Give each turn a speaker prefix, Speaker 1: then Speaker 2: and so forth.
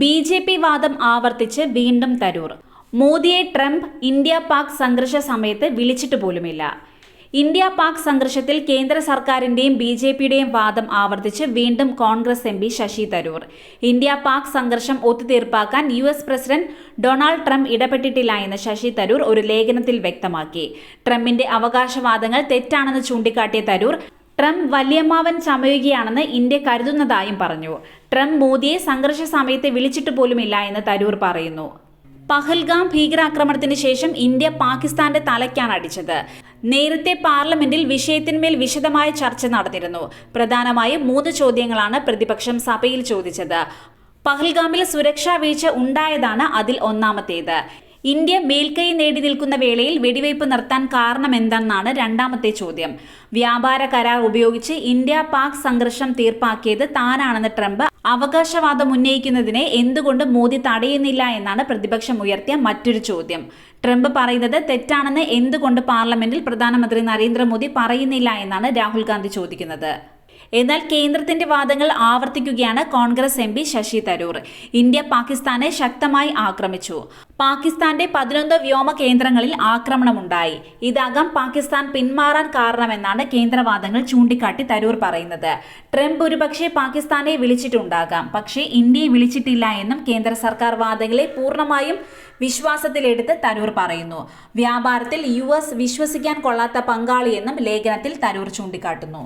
Speaker 1: B J P വാദം ആവർത്തിച്ച് വീണ്ടും തരൂർ. മോദിയെ ട്രംപ് ഇന്ത്യ പാക് സംഘർഷ സമയത്ത് വിളിച്ചിട്ട് പോലുമില്ല. ഇന്ത്യ പാക് സംഘർഷത്തിൽ കേന്ദ്ര സർക്കാരിന്റെയും ബി ജെ പിയുടെയും വാദം ആവർത്തിച്ച് വീണ്ടും Congress M P Shashi Tharoor. India Pak സംഘർഷം ഒത്തുതീർപ്പാക്കാൻ U S president Donald Trump ഇടപെട്ടിട്ടില്ല എന്ന് ശശി തരൂർ ഒരു ലേഖനത്തിൽ വ്യക്തമാക്കി. ട്രംപിന്റെ അവകാശവാദങ്ങൾ തെറ്റാണെന്ന് ചൂണ്ടിക്കാട്ടിയ തരൂർ ട്രംപ് വല്യമ്മാവൻ ചമയുകയാണെന്ന് ഇന്ത്യ കരുതുന്നതായും പറഞ്ഞു. ട്രംപ് മോദിയെ സംഘർഷ സമയത്ത് വിളിച്ചിട്ട് പോലുമില്ല എന്ന് തരൂർ പറയുന്നു. പഹൽഗാം ഭീകരാക്രമണത്തിന് ശേഷം ഇന്ത്യ പാകിസ്ഥാന്റെ തലയ്ക്കാണ് അടിച്ചത്. നേരത്തെ പാർലമെന്റിൽ വിഷയത്തിന്മേൽ വിശദമായ ചർച്ച നടന്നിരുന്നു. പ്രധാനമായും മൂന്ന് ചോദ്യങ്ങളാണ് പ്രതിപക്ഷം സഭയിൽ ചോദിച്ചത്. പഹൽഗാമിൽ സുരക്ഷാ വീഴ്ച ഉണ്ടായതാണ് അതിൽ ഒന്നാമത്തേത്. ഇന്ത്യ മേൽക്കൈ നേടി നിൽക്കുന്ന വേളയിൽ വെടിവയ്പ് നിർത്താൻ കാരണം എന്തെന്നാണ് രണ്ടാമത്തെ ചോദ്യം. വ്യാപാര കരാർ ഉപയോഗിച്ച് ഇന്ത്യ പാക് സംഘർഷം തീർപ്പാക്കിയത് താനാണെന്ന് ട്രംപ് അവകാശവാദം ഉന്നയിക്കുന്നതിനെ എന്തുകൊണ്ട് മോദി തടയുന്നില്ല എന്നാണ് പ്രതിപക്ഷം ഉയർത്തിയ മറ്റൊരു ചോദ്യം. ട്രംപ് പറയുന്നത് തെറ്റാണെന്ന് എന്തുകൊണ്ട് പാർലമെന്റിൽ പ്രധാനമന്ത്രി നരേന്ദ്രമോദി പറയുന്നില്ല എന്നാണ് രാഹുൽ ഗാന്ധി ചോദിക്കുന്നത്. എന്നാൽ കേന്ദ്രത്തിന്റെ വാദങ്ങൾ ആവർത്തിക്കുകയാണ് കോൺഗ്രസ് എം ശശി തരൂർ. ഇന്ത്യ പാകിസ്ഥാനെ ശക്തമായി ആക്രമിച്ചു. പാകിസ്ഥാന്റെ പതിനൊന്ന് വ്യോമ കേന്ദ്രങ്ങളിൽ ആക്രമണമുണ്ടായി. ഇതാകാം പാകിസ്ഥാൻ പിന്മാറാൻ കാരണമെന്നാണ് കേന്ദ്രവാദങ്ങൾ ചൂണ്ടിക്കാട്ടി തരൂർ പറയുന്നത്. ട്രംപ് ഒരുപക്ഷെ പാകിസ്ഥാനെ വിളിച്ചിട്ടുണ്ടാകാം. പക്ഷേ ഇന്ത്യയെ വിളിച്ചിട്ടില്ല എന്നും കേന്ദ്ര സർക്കാർ വാദങ്ങളെ പൂർണമായും വിശ്വാസത്തിലെടുത്ത് തരൂർ പറയുന്നു. വ്യാപാരത്തിൽ യു വിശ്വസിക്കാൻ കൊള്ളാത്ത പങ്കാളിയെന്നും ലേഖനത്തിൽ തരൂർ ചൂണ്ടിക്കാട്ടുന്നു.